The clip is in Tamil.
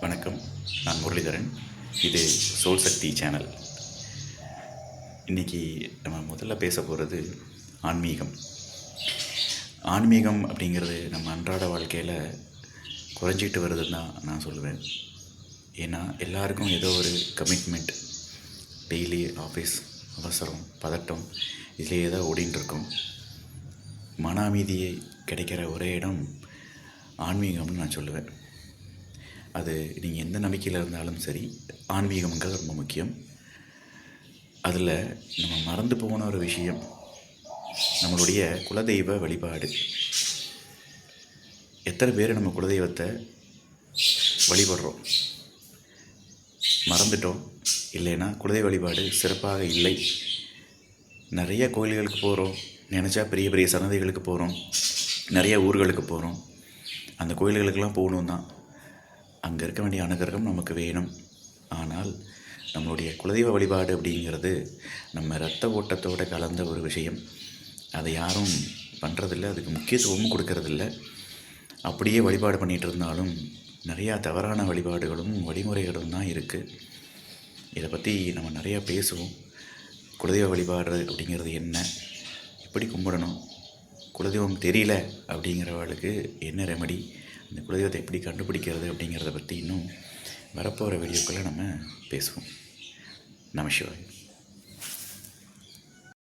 வணக்கம் நான் முரளிதரன். இது சோல் சக்தி சேனல். இன்றைக்கி நம்ம முதல்ல பேச போகிறது ஆன்மீகம். ஆன்மீகம் அப்படிங்கிறது நம்ம அன்றாட வாழ்க்கையில் குறைஞ்சிட்டு வருதுன்னு தான் நான் சொல்லுவேன் ஏன்னா எல்லாருக்கும் ஏதோ ஒரு கமிட்மெண்ட் டெய்லி ஆஃபீஸ் அவசரம் பதட்டம் இதிலேயே தான் ஓடின்னு மன அமைதியை கிடைக்கிற ஒரே இடம் ஆன்மீகம்னு நான் சொல்லுவேன். அது நீங்கள் எந்த நம்பிக்கையில் இருந்தாலும் சரி ஆன்மீகம்ங்கிறது ரொம்ப முக்கியம். அதில் நம்ம மறந்து போன ஒரு விஷயம் நம்மளுடைய குலதெய்வ வழிபாடு. எத்தனை பேர் நம்ம குலதெய்வத்தை வழிபடுறோம்? மறந்துட்டோம். இல்லைன்னா குலதெய்வ வழிபாடு சிறப்பாக இல்லை. நிறைய கோயில்களுக்கு போகிறோம் நினச்சா பெரிய பெரிய சன்னதிகளுக்கு போகிறோம் நிறைய ஊர்களுக்கு போகிறோம் அந்த கோயில்களுக்கெல்லாம் போகணும் தான் அங்கே இருக்க வேண்டிய அனுகிரகம் நமக்கு வேணும். ஆனால் நம்மளுடைய குலதெய்வ வழிபாடு அப்படிங்கிறது நம்ம இரத்த ஓட்டத்தோடு கலந்த ஒரு விஷயம். அதை யாரும் பண்ணுறதில்ல அதுக்கு முக்கியத்துவமும் கொடுக்கறதில்ல. அப்படியே வழிபாடு பண்ணிகிட்டு இருந்தாலும் நிறையா தவறான வழிபாடுகளும் வழிமுறைகளும் தான் இருக்குது இதை பற்றி நம்ம நிறையா பேசுவோம். குலதெய்வ வழிபாடு அப்படிங்கிறது என்ன? எப்படி கும்பிடணும். குலதெய்வம் தெரியல அப்படிங்கிறவளுக்கு என்ன ரெமடி இந்த குலதெய்வத்தை எப்படி கண்டுபிடிக்கிறது அப்படிங்கிறத பற்றி இன்னும் வரப்போகிற வீடியோக்களை நம்ம பேசுவோம். நம சிவாய்.